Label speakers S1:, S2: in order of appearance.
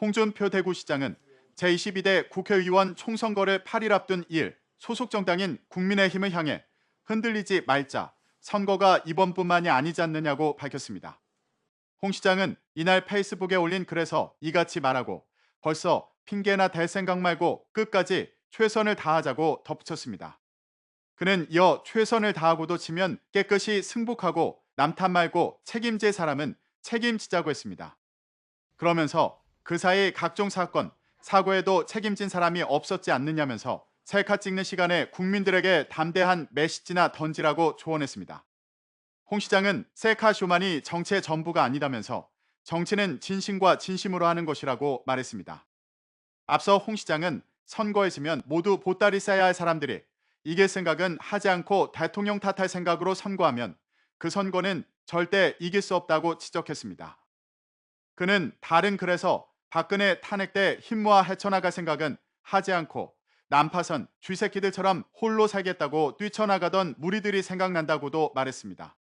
S1: 홍준표 대구시장은 제22대 국회의원 총선거를 8일 앞둔 2일 소속 정당인 국민의힘을 향해 흔들리지 말자 선거가 이번뿐만이 아니지 않느냐고 밝혔습니다. 홍 시장은 이날 페이스북에 올린 글에서 이같이 말하고 벌써 핑계나 댈 생각 말고 끝까지 최선을 다하자고 덧붙였습니다. 그는 이어 최선을 다하고도 지면 깨끗이 승복하고 남탓 말고 책임질 사람은 책임지자고 했습니다. 그러면서 그 사이 각종 사건, 사고에도 책임진 사람이 없었지 않느냐면서 셀카 찍는 시간에 국민들에게 담대한 메시지나 던지라고 조언했습니다. 홍 시장은 셀카 쇼만이 정치의 전부가 아니다면서 정치는 진심과 진심으로 하는 것이라고 말했습니다. 앞서 홍 시장은 선거했으면 모두 보따리 싸야 할 사람들이 이길 생각은 하지 않고 대통령 탓할 생각으로 선거하면 그 선거는 절대 이길 수 없다고 지적했습니다. 그는 다른 글에서 박근혜 탄핵 때 힘모아 헤쳐나갈 생각은 하지 않고 난파선 쥐새끼들처럼 홀로 살겠다고 뛰쳐나가던 무리들이 생각난다고도 말했습니다.